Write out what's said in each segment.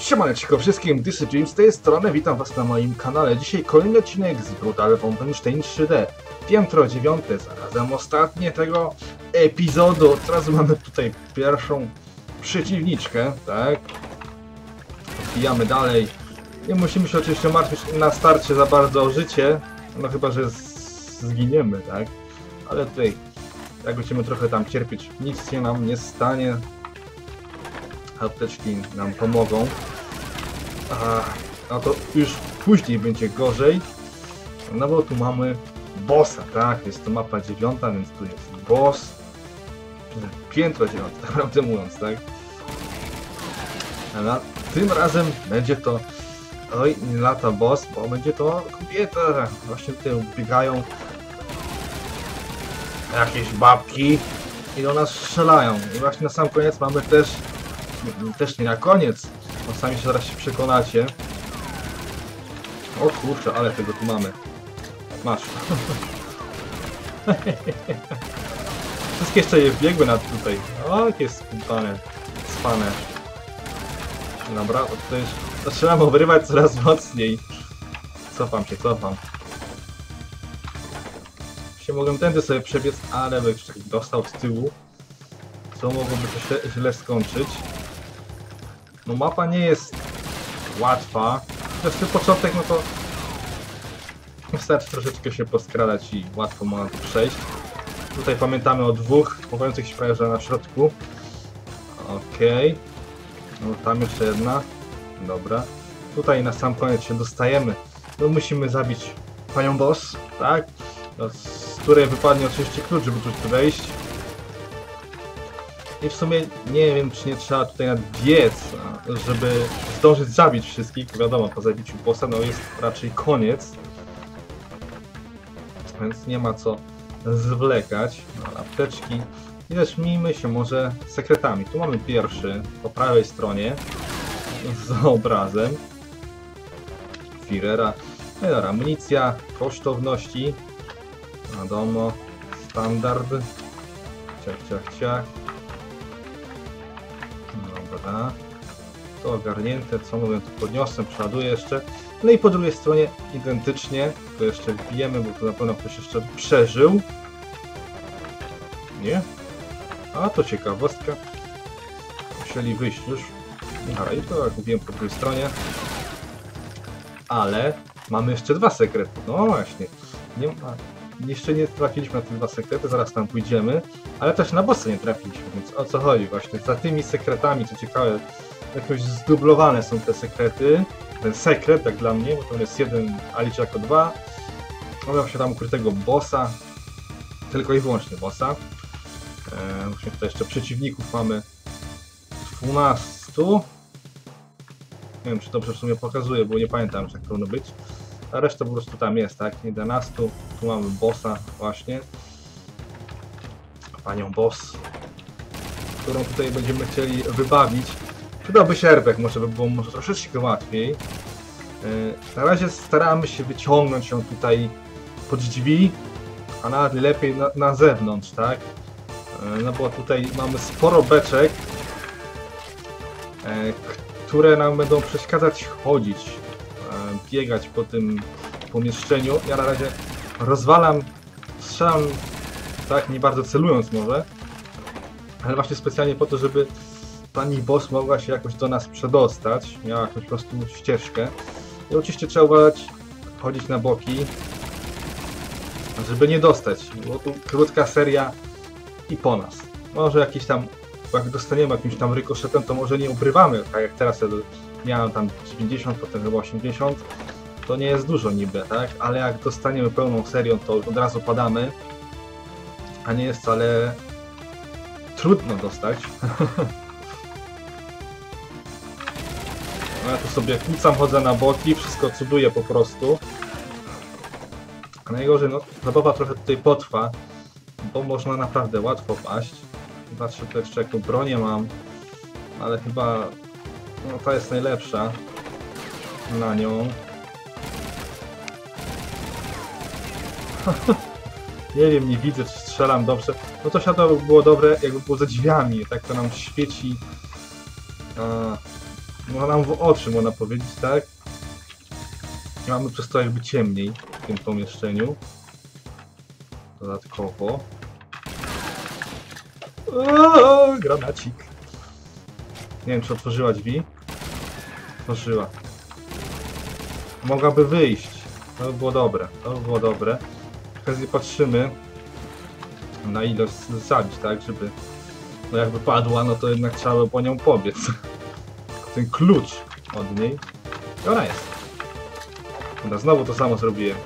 Siemaneczko wszystkim, this is Jim z tej strony, witam was na moim kanale. Dzisiaj kolejny odcinek z Brutal Wolfenstein 3D. Piętro dziewiąte, zarazem ostatnie tego epizodu. Teraz mamy tutaj pierwszą przeciwniczkę, tak? Wbijamy dalej. Nie musimy się oczywiście martwić na starcie za bardzo o życie, no chyba, że zginiemy, tak? Ale tutaj, jak będziemy trochę tam cierpieć, nic się nam nie stanie apteczki nam pomogą. A, a to już później będzie gorzej. No bo tu mamy bossa, tak? Jest to mapa dziewiąta, więc tu jest boss. Piętro dziewiąte, tak naprawdę mówiąc, tak? A tym razem będzie to oj, nie lata boss, bo będzie to kobieta. Właśnie tutaj biegają jakieś babki i do nas strzelają. I właśnie na sam koniec mamy też też nie na koniec, bo sami się zaraz się przekonacie. O kurczę, ale tego tu mamy. Masz. Wszystkie jeszcze je wbiegły na tutaj. O, jakie spane, spane. Dobra, to już zaczynam obrywać coraz mocniej. Cofam się, cofam. Się mogłem tędy sobie przebiec, ale by dostał z tyłu. Co mogłoby się źle skończyć. No mapa nie jest łatwa. Zresztą początek, no to wystarczy troszeczkę się poskradać i łatwo można tu przejść. Tutaj pamiętamy o dwóch chowających się prawie na środku. Okej. No tam jeszcze jedna. Dobra. Tutaj na sam koniec się dostajemy. No musimy zabić panią boss, tak? No, Z której wypadnie oczywiście klucz, żeby tu wejść. I w sumie nie wiem, czy nie trzeba tutaj nadbiec, żeby zdążyć zabić wszystkich. Wiadomo, po zabiciu bossa no jest raczej koniec. Więc nie ma co zwlekać. No, apteczki. I zacznijmy się może sekretami. Tu mamy pierwszy, po prawej stronie, z obrazem. Firera. No dobra, amunicja, kosztowności. Wiadomo, standard. Ciach, ciach, ciach. Dobra. To ogarnięte, co mówię, to podniosłem, przeładuję jeszcze. No i po drugiej stronie identycznie, to jeszcze wbijemy, bo tu na pewno ktoś jeszcze przeżył. Nie? A to ciekawostka. Musieli wyjść już. Dobra, i to jak mówiłem po drugiej stronie. Ale mamy jeszcze dwa sekrety. No właśnie. Nie ma, jeszcze nie trafiliśmy na te dwa sekrety, zaraz tam pójdziemy, ale też na bossa nie trafiliśmy, więc o co chodzi właśnie? Za tymi sekretami, co ciekawe, jakoś zdublowane są te sekrety, ten sekret, jak dla mnie, bo to jest jeden, a liczę jako dwa. Mamy właśnie tam ukrytego bossa, tylko i wyłącznie bossa. Eee, właśnie tutaj jeszcze przeciwników mamy 12. Nie wiem, czy dobrze w sumie pokazuje, bo nie pamiętam, czy tak powinno być. A reszta po prostu tam jest, tak? 11. Tu mamy bossa właśnie. Panią boss, którą tutaj będziemy chcieli wybawić. Przydałby się airbag, może by było może troszeczkę łatwiej. Yy, Na razie staramy się wyciągnąć ją tutaj pod drzwi, a nawet lepiej na, na zewnątrz, tak? Yy, No bo tutaj mamy sporo beczek, yy, które nam będą przeszkadzać chodzić, biegać po tym pomieszczeniu. Ja na razie rozwalam, strzelam, tak, nie bardzo celując może, ale właśnie specjalnie po to, żeby pani boss mogła się jakoś do nas przedostać, miała jakąś po prostu ścieżkę. I oczywiście trzeba uważać, chodzić na boki, żeby nie dostać, bo tu krótka seria i po nas. Może jakiś tam, jak dostaniemy jakimś tam rykoszetem, to może nie ubrywamy, tak jak teraz miałem tam 90, potem chyba 80, to nie jest dużo niby, tak? Ale jak dostaniemy pełną serią, to od razu padamy, a nie jest wcale trudno dostać. No ja tu sobie kłócam, chodzę na boki, wszystko cuduję po prostu. A najgorzej, no zabawa trochę tutaj potrwa, bo można naprawdę łatwo paść. Patrzę tu jeszcze jaką bronię mam, ale chyba no, ta jest najlepsza na nią. nie wiem, nie widzę, czy strzelam dobrze. No to światło by było dobre, jakby było za drzwiami, tak to nam świeci. No nam w oczy, można powiedzieć, tak? Mamy przez to jakby ciemniej w tym pomieszczeniu. Dodatkowo. Oooo, granacik. Nie wiem, czy otworzyła drzwi. Otworzyła. Mogłaby wyjść. To by było dobre. To by było dobre. Okazji patrzymy na ilość zabić, tak? Żeby no jakby padła, no to jednak trzeba by po nią pobiec. Ten klucz od niej. I ona jest. Znowu to samo zrobiłem.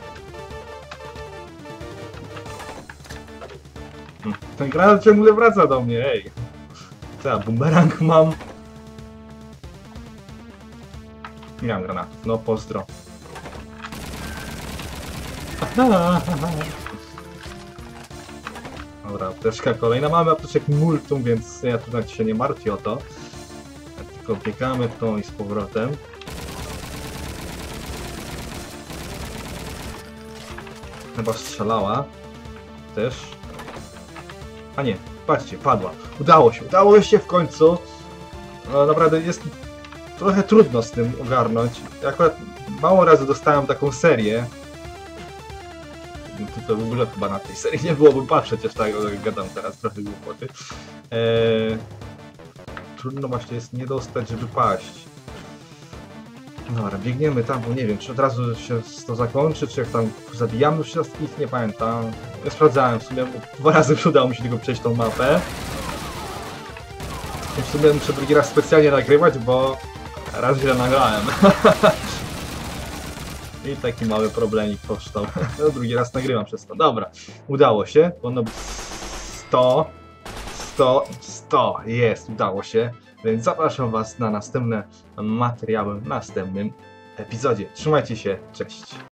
Ten granat ciągle wraca do mnie, ej. Co ja, bumerang mam? Nie mam granatów, no pozdro. Dobra, apteczka kolejna. Mamy apteczek multum, więc ja tutaj się nie martwię o to. Tylko biegamy w tą i z powrotem. Chyba strzelała. Też. A nie, patrzcie, padła. Udało się, udało się w końcu. No, naprawdę jest trochę trudno z tym ogarnąć. Akurat mało razy dostałem taką serię. To w ogóle chyba na tej serii nie byłoby patrzeć, aż tak gadam teraz trochę głupoty. Eee, trudno właśnie jest nie dostać, żeby paść. Dobra, biegniemy tam, bo nie wiem, czy od razu się to zakończy, czy jak tam zabijamy wszystkich, nie pamiętam. Ja sprawdzałem w sumie, dwa razy już udało mi się tylko przejść tą mapę. I w sumie muszę drugi raz specjalnie nagrywać, bo raz źle nagrałem. I taki mały problemik powstał. No, drugi raz nagrywam przez to. Dobra, udało się. Ono 100, 100, 100. Jest, udało się. Więc zapraszam Was na następne materiały w następnym epizodzie. Trzymajcie się, cześć.